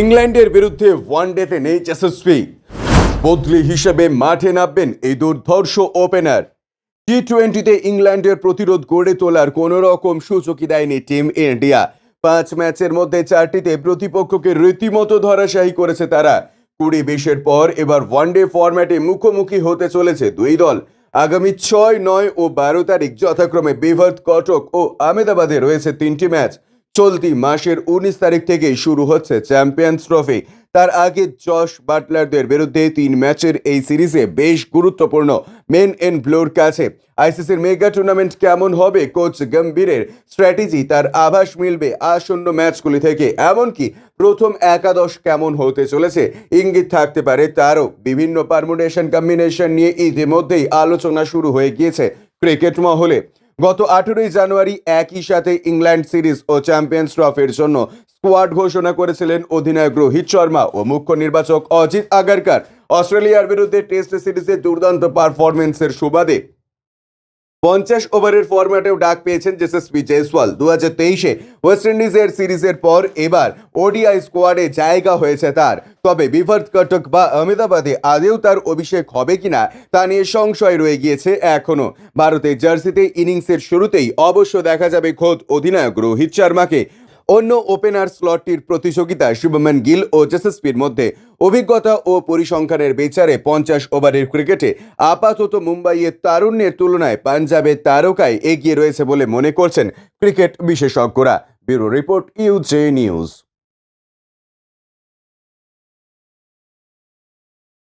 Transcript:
ইংল্যান্ডের বিরুদ্ধে ওয়ান ওয়ানডেতে নেই যশস্বী বদলি হিসেবে মাঠে নামবেন এই দুর্ধর্ষ ওপেনার টি টোয়েন্টিতে ইংল্যান্ডের প্রতিরোধ গড়ে তোলার কোনো রকম সুযোগই দেয়নি টিম ইন্ডিয়া। পাঁচ ম্যাচের মধ্যে চারটিতে প্রতিপক্ষকে রীতিমতো ধরাশায়ী করেছে তারা। কুড়ি বিশের পর এবার ওয়ানডে ফরম্যাটে মুখোমুখি হতে চলেছে দুই দল। আগামী ছয়, নয় ও বারো তারিখ যথাক্রমে বিভার্ত কটক ও আহমেদাবাদে রয়েছে তিনটি ম্যাচ। চলতি মাসের উনিশ তারিখ থেকেই শুরু হচ্ছে চ্যাম্পিয়ন্স ট্রফি। তার আগে জশ বাটলারদের বিরুদ্ধে তিন ম্যাচের এই সিরিজে বেশ গুরুত্বপূর্ণ মেন এন ব্লোর কাছে। আইসিসির মেগা টুর্নামেন্ট কেমন হবে কোচ গম্ভীরের স্ট্র্যাটেজি, তার আভাস মিলবে আসন্ন ম্যাচগুলি থেকে, এমনকি প্রথম একাদশ কেমন হতে চলেছে ইঙ্গিত থাকতে পারে তারও। বিভিন্ন পারমুটেশন কম্বিনেশন নিয়ে ইতিমধ্যেই আলোচনা শুরু হয়ে গিয়েছে ক্রিকেট মহলে। গত আঠেরোই জানুয়ারি একই সাথে ইংল্যান্ড সিরিজ ও চ্যাম্পিয়ন্স ট্রফির জন্য স্কোয়াড ঘোষণা করেছিলেন অধিনায়ক রোহিত শর্মা ও মুখ্য নির্বাচক অজিত আগারকার। অস্ট্রেলিয়ার বিরুদ্ধে টেস্ট সিরিজে দুর্দান্ত পারফরমেন্সের সুবাদে পঞ্চাশ ওভারের ফরম্যাটেও ডাক পেয়েছেন যশস্বী জয়সওয়াল। দু হাজার তেইশে ওয়েস্ট ইন্ডিজের সিরিজের পর এবার ওডিআই স্কোয়াডে জায়গা হয়েছে তার। তবে বিভার্ত কটক বা আহমেদাবাদে আদেও তার অভিষেক হবে কিনা তা নিয়ে সংশয় রয়ে গিয়েছে এখনও। ভারতের জার্সিতে ইনিংসের শুরুতেই অবশ্য দেখা যাবে খোদ অধিনায়ক রোহিত শর্মাকে। অন্য ওপেনার স্লটটির প্রতিযোগিতায় শুভমন গিল ও জেসেসপির মধ্যে অভিজ্ঞতা ও পরিসংখ্যানের বিচারে পঞ্চাশ ওভারের ক্রিকেটে আপাতত মুম্বাইয়ের তারুণ্যের তুলনায় পাঞ্জাবের তারকায় এগিয়ে রয়েছে বলে মনে করছেন ক্রিকেট বিশেষজ্ঞরা। ব্যুরো রিপোর্ট ইউজে নিউজ।